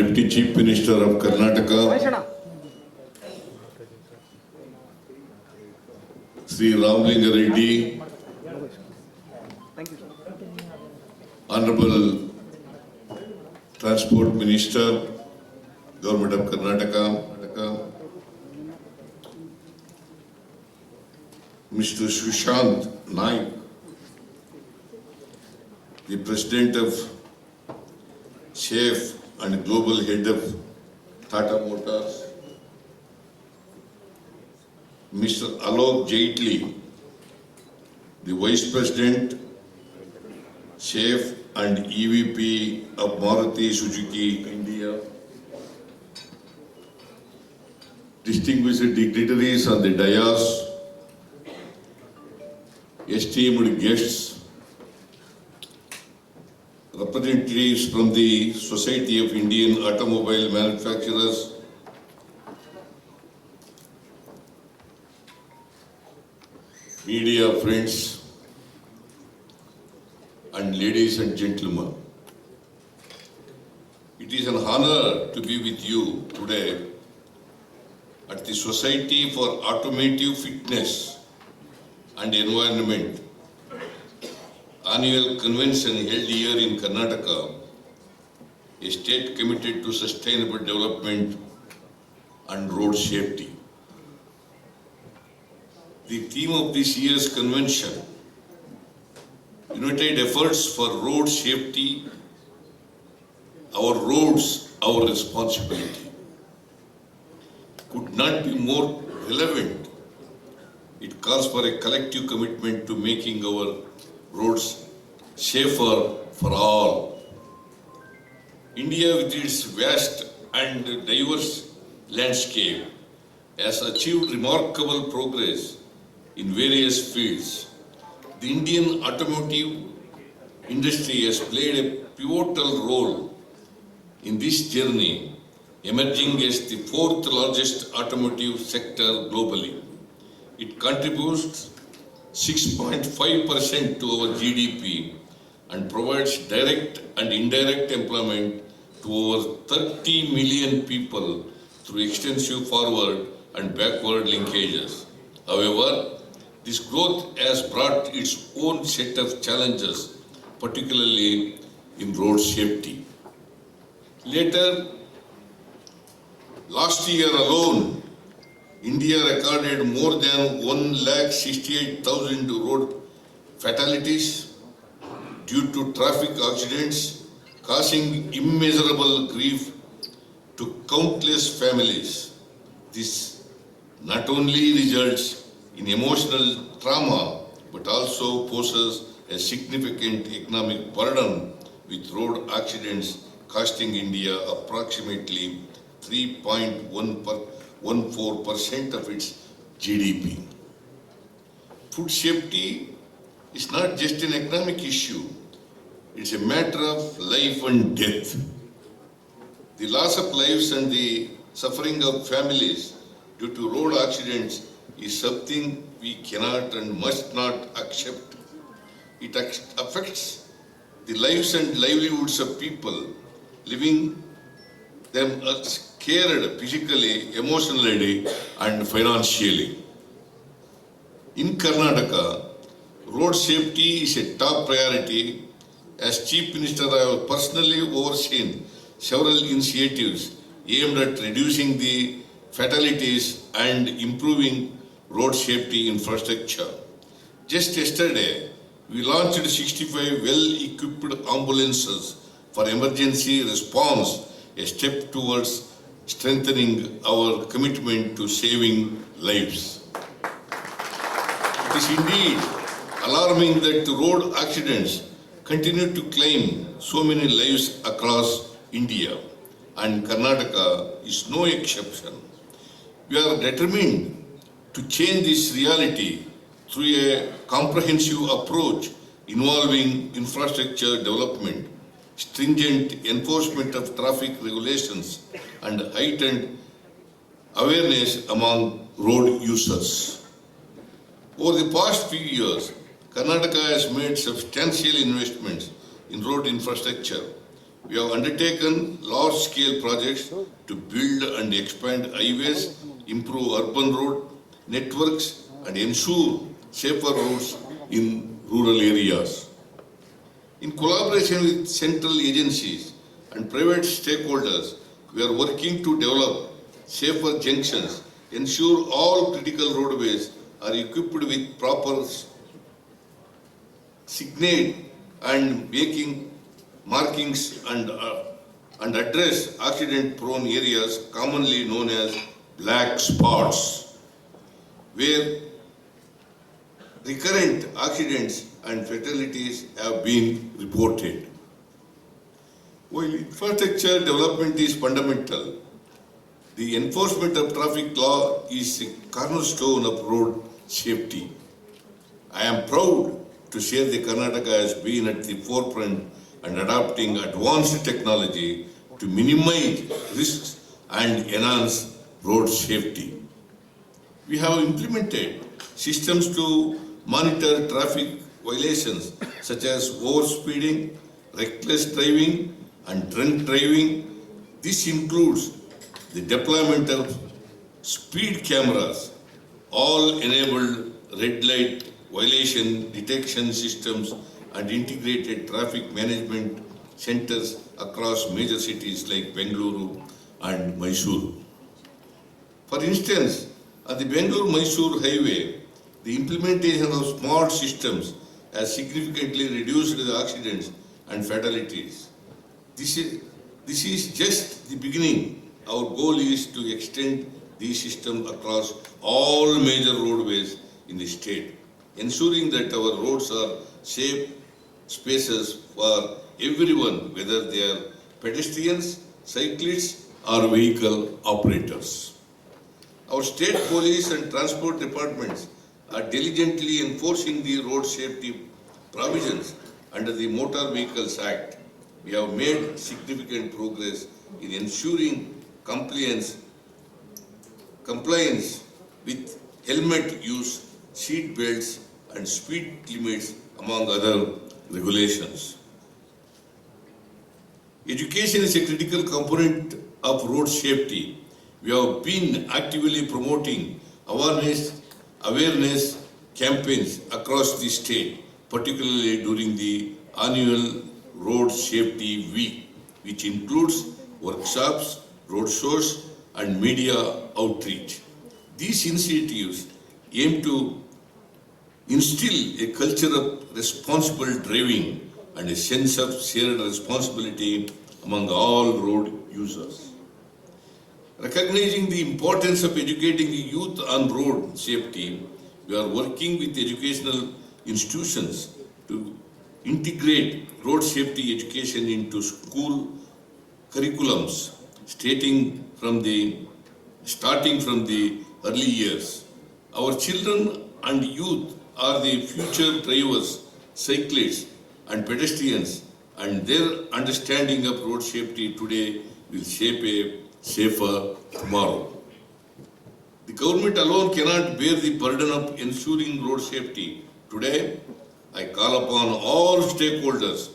Honorable Deputy Chief Minister of Karnataka, Sri Ramlinga Reddy, Honorable Transport Minister, Government of Karnataka, Karnataka, Mr. Sushant Naik, the President of CHEF and Global Head of Tata Motors, Mr. Alok Jaitley, the Vice President, CHEF and EVP of Maruti Suzuki India, distinguished dignitaries on the dais, esteemed guests, representatives from the Society of Indian Automobile Manufacturers, media friends, and ladies and gentlemen. It is an honor to be with you today at the Society for Automotive Fitness and Environment annual convention held here in Karnataka, a state committed to sustainable development and road safety. The theme of this year's convention, United Efforts for Road Safety, Our Roads, Our Responsibility, could not be more relevant. It calls for a collective commitment to making our roads safer for all. India, with its vast and diverse landscape, has achieved remarkable progress in various fields. The Indian automotive industry has played a pivotal role in this journey, emerging as the fourth largest automotive sector globally. It contributes 6.5% to our GDP and provides direct and indirect employment to over 30 million people through extensive forward and backward linkages. However, this growth has brought its own set of challenges particularly in road safety. Later, last year alone, India recorded more than 1,68,000 road fatalities due to traffic accidents, causing immeasurable grief to countless families. This not only results in emotional trauma but also poses a significant economic burden with road accidents costing India approximately 3.14% of its GDP. Food safety is not just an economic issue, it's a matter of life and death. The loss of lives and the suffering of families due to road accidents is something we cannot and must not accept. It affects the lives and livelihoods of people living them are uh, scared physically, emotionally, and financially. In Karnataka, road safety is a top priority. As Chief Minister, I have personally overseen several initiatives aimed at reducing the fatalities and improving road safety infrastructure. Just yesterday, we launched 65 well-equipped ambulances for emergency response, a step towards strengthening our commitment to saving lives. It is indeed alarming that road accidents continue to claim so many lives across India, and Karnataka is no exception. We are determined to change this reality through a comprehensive approach involving infrastructure development, stringent enforcement of traffic regulations, and heightened awareness among road users. Over the past few years, Karnataka has made substantial investments in road infrastructure. We have undertaken large-scale projects to build and expand highways, improve urban road networks, and ensure safer roads in rural areas. In collaboration with central agencies and private stakeholders, we are working to develop safer junctions, ensure all critical roadways are equipped with proper signage and making markings and, uh, and address accident-prone areas commonly known as black spots, where recurrent accidents and fatalities have been reported. While infrastructure development is fundamental, the enforcement of traffic law is a cornerstone of road safety. I am proud to share that Karnataka has been at the forefront and adopting advanced technology to minimize risks and enhance road safety. We have implemented systems to monitor traffic violations such as overspeeding, reckless driving, and drunk driving. This includes the deployment of speed cameras, all enabled red light violation detection systems, and integrated traffic management centers across major cities like Bengaluru and Mysore. For instance, at the Bangalore-Mysore highway, the implementation of smart systems has significantly reduced the accidents and fatalities. This is, this is just the beginning. Our goal is to extend these systems across all major roadways in the state, ensuring that our roads are safe spaces for everyone, whether they are pedestrians, cyclists, or vehicle operators. Our state police and transport departments are diligently enforcing the road safety provisions under the Motor Vehicles Act. We have made significant progress in ensuring compliance, compliance with helmet use, seat belts, and speed limits, among other regulations. Education is a critical component of road safety. We have been actively promoting awareness, awareness campaigns across the state, particularly during the annual Road Safety Week, which includes workshops, road shows, and media outreach. These initiatives aim to instill a culture of responsible driving and a sense of shared responsibility among all road users. Recognizing the importance of educating the youth on road safety, we are working with educational institutions to integrate road safety education into school curriculums, stating from the starting from the early years. Our children and youth are the future drivers, cyclists, and pedestrians, and their understanding of road safety today will shape a safer tomorrow. The government alone cannot bear the burden of ensuring road safety. Today, I call upon all stakeholders,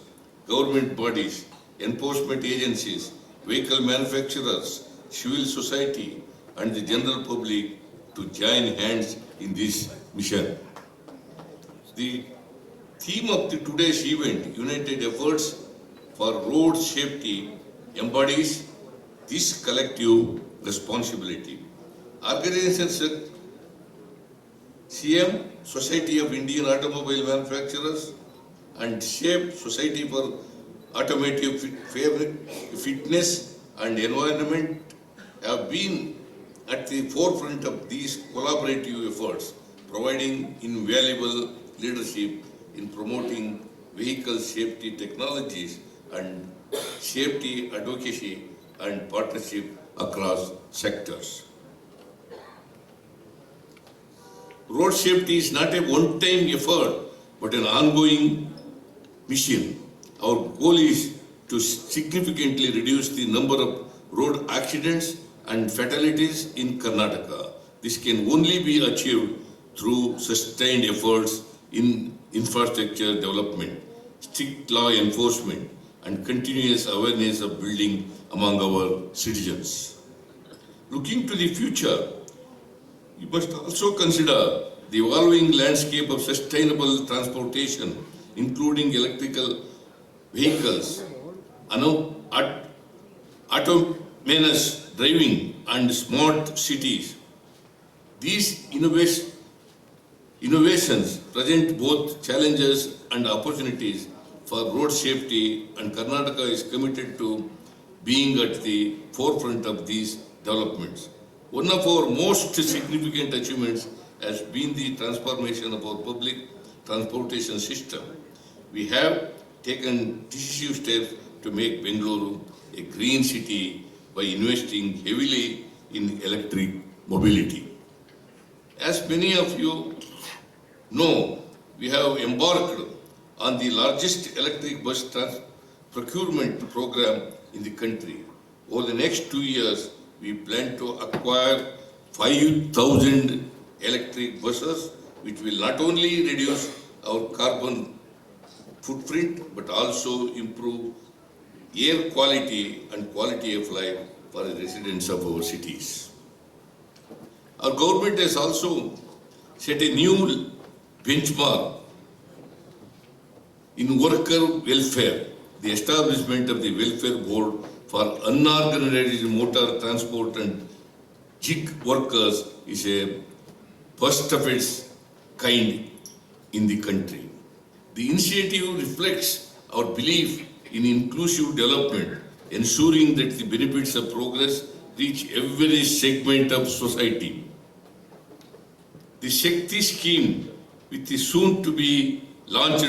government bodies, enforcement agencies, vehicle manufacturers, civil society, and the general public to join hands in this mission. The theme of the today's event, United Efforts for Road Safety, embodies this collective responsibility. Organizations such CM, Society of Indian Automobile Manufacturers, and SHAPE, Society for Automotive Fitness and Environment, have been at the forefront of these collaborative efforts, providing invaluable leadership in promoting vehicle safety technologies and safety advocacy and partnership across sectors. Road safety is not a one-time effort, but an ongoing mission. Our goal is to significantly reduce the number of road accidents and fatalities in Karnataka. This can only be achieved through sustained efforts in infrastructure development, strict law enforcement, and continuous awareness of building among our citizens. Looking to the future, you must also consider the evolving landscape of sustainable transportation, including electrical vehicles, autonomous driving, and smart cities. These innovations present both challenges and opportunities for road safety, and Karnataka is committed to being at the forefront of these developments. One of our most significant achievements has been the transformation of our public transportation system. We have taken decisive steps to make Bengaluru a green city by investing heavily in electric mobility. As many of you know, we have embarked on the largest electric bus procurement program in the country. Over the next two years, we plan to acquire 5,000 electric buses, which will not only reduce our carbon footprint, but also improve air quality and quality of life for the residents of our cities. Our government has also set a new benchmark in worker welfare, the establishment of the welfare board for unorganized motor transport and gig workers is a first of its kind in the country. The initiative reflects our belief in inclusive development, ensuring that the benefits of progress reach every segment of society. The Shakti scheme, which is soon to be launched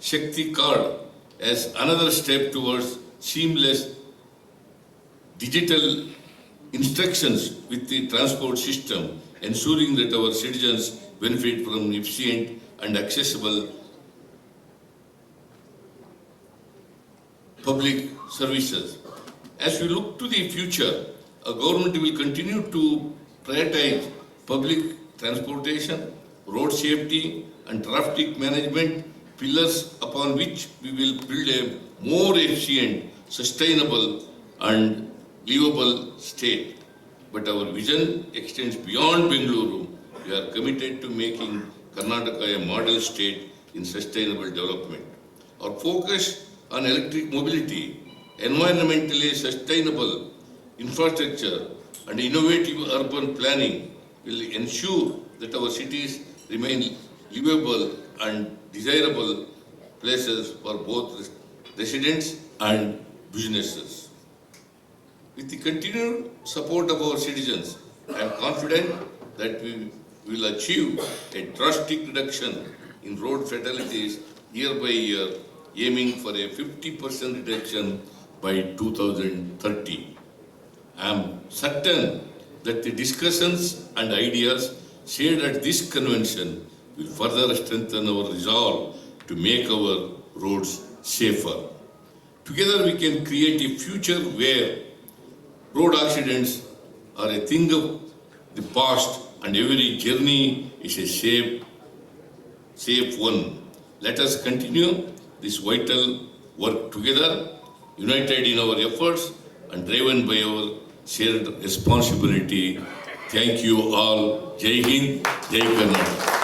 Shakti card, as another step towards seamless digital instructions with the transport system, ensuring that our citizens benefit from efficient and accessible public services. As we look to the future, our government will continue to prioritize public transportation, road safety, and traffic management, pillars upon which we will build a more efficient, sustainable, and livable state. But our vision extends beyond Bengaluru. We are committed to making Karnataka a model state in sustainable development. Our focus on electric mobility, environmentally sustainable infrastructure, and innovative urban planning will ensure that our cities remain livable and desirable places for both residents and businesses. With the continued support of our citizens, I am confident that we will achieve a drastic reduction in road fatalities year by year, aiming for a 50% reduction by 2030. I am certain that the discussions and ideas shared at this convention will further strengthen our resolve to make our roads safer. Together we can create a future where road accidents are a thing of the past and every journey is a safe, safe one. Let us continue this vital work together, united in our efforts and driven by our shared responsibility. Thank you all. Jai Hind, Jai Karnataka.